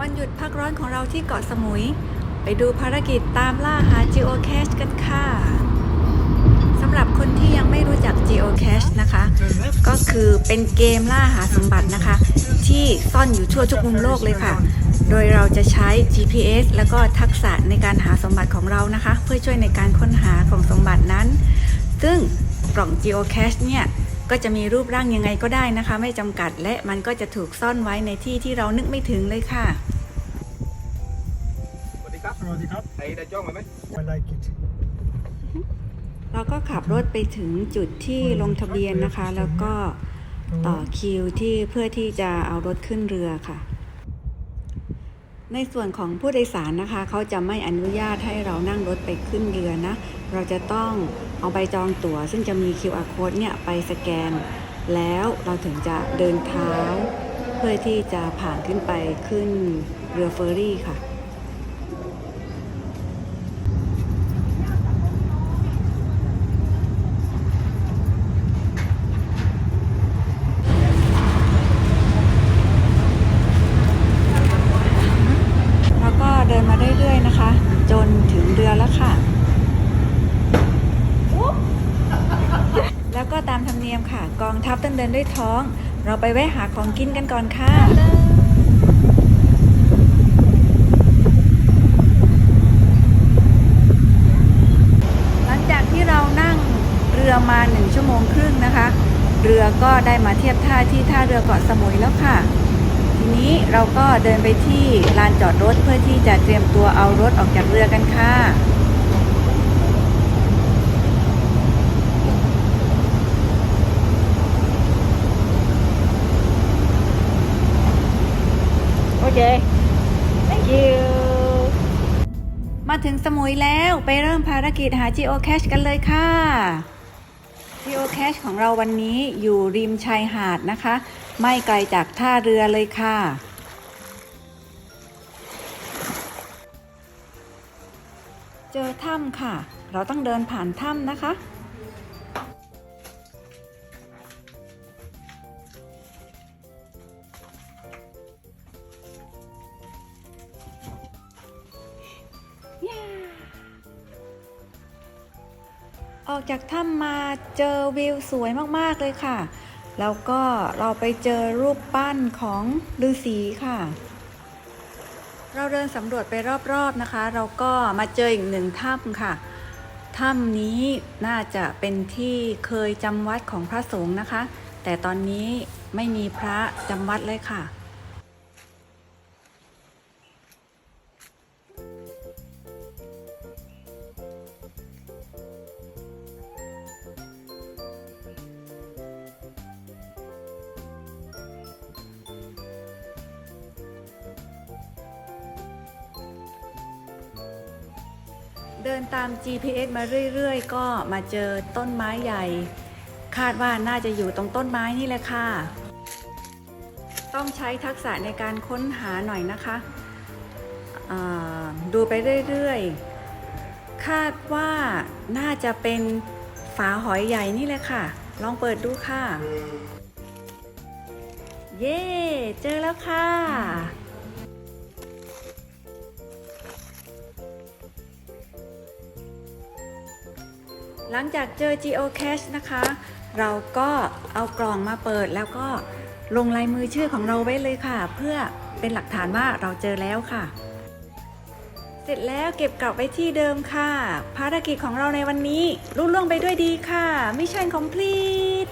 วันหยุดพักร้อนของเราที่เกาะสมุย ไปดูภารกิจตามล่าหา geocache กันค่ะสำหรับคนที่ยังไม่รู้จัก geocache นะคะ ก็คือเป็นเกมล่าหาสมบัตินะคะ ที่ซ่อนอยู่ทั่วทุกมุมโลกเลยค่ะ โดยเราจะใช้ GPS แล้วก็ทักษะในการหาสมบัติของเรานะคะ เพื่อช่วยในการค้นหาของสมบัตินั้น ซึ่งกล่อง geocache เนี่ย ก็จะมีรูปร่างยังไงก็ได้นะคะ ไม่จำกัดและมันก็จะถูกซ่อนไว้ในที่ที่เรานึกไม่ถึงเลยค่ะ สวัสดีครับ สวัสดีครับ ไอ้ได้จ้องมาไหม I like it เราก็ขับรถไปถึงจุดที่ลงทะเบียนนะคะ แล้วก็ต่อคิวที่เพื่อที่จะเอารถขึ้นเรือค่ะ ในส่วนของผู้โดยสารนะคะ เขาจะไม่อนุญาตให้เรานั่งรถไปขึ้นเรือนะ เราจะต้องเอาใบจองตั๋ว ซึ่งจะมี QR code เนี่ยไปสแกน แล้วเราถึงจะเดินเท้า เพื่อที่จะผ่านขึ้นไปขึ้นเรือเฟอร์รี่ค่ะ แล้วก็เดินมาเรื่อยๆนะคะ จนถึงเรือแล้วค่ะ แล้วก็ตามธรรมเนียมค่ะ กองทัพต้องเดินด้วยท้อง เราไปแวะหาของกินกันก่อนค่ะหลังจากที่เรานั่งเรือมาหนึ่งชั่วโมงครึ่งนะคะ เรือก็ได้มาเทียบท่าที่ท่าเรือเกาะสมุยแล้วค่ะ ทีนี้เราก็เดินไปที่ลานจอดรถเพื่อที่จะเตรียมตัวเอารถออกจากเรือกันค่ะ ค thank you มาถึงสมุยแล้วไปเริ่มภารกิจหา geocache กันเลยค่ะ geocache ของเราวันนี้อยู่ริมชายหาดนะคะ ไม่ไกลจากท่าเรือเลยค่ะเจอถ้ำค่ะ เราต้องเดินผ่านถ้ำนะคะ ออกจากถ้ำมาเจอวิวสวยมากๆเลยค่ะ แล้วก็เราไปเจอรูปปั้นของฤาษีค่ะ เราเดินสำรวจไปรอบๆนะคะ เราก็มาเจออีกหนึ่งถ้ำค่ะถ้ำนี้น่าจะเป็นที่เคยจำวัดของพระสงฆ์นะคะ แต่ตอนนี้ไม่มีพระจำวัดเลยค่ะ เดินตาม GPS มาเรื่อยๆ ก็มาเจอต้นไม้ใหญ่ คาดว่าน่าจะอยู่ตรงต้นไม้นี่แหละค่ะ ต้องใช้ทักษะในการค้นหาหน่อยนะคะ ดูไปเรื่อยๆ คาดว่าน่าจะเป็นฝาหอยใหญ่นี่แหละค่ะ ลองเปิดดูค่ะ เย้ เจอแล้วค่ะ หลังจากเจอ geocache นะคะ เราก็เอากล่องมาเปิดแล้วก็ลงลายมือชื่อของเราไว้เลยค่ะ เพื่อเป็นหลักฐานว่าเราเจอแล้วค่ะ เสร็จแล้วเก็บกลับไว้ที่เดิมค่ะ ภารกิจของเราในวันนี้รุ่ล่วงไปด้วยดีค่ะ Mission complete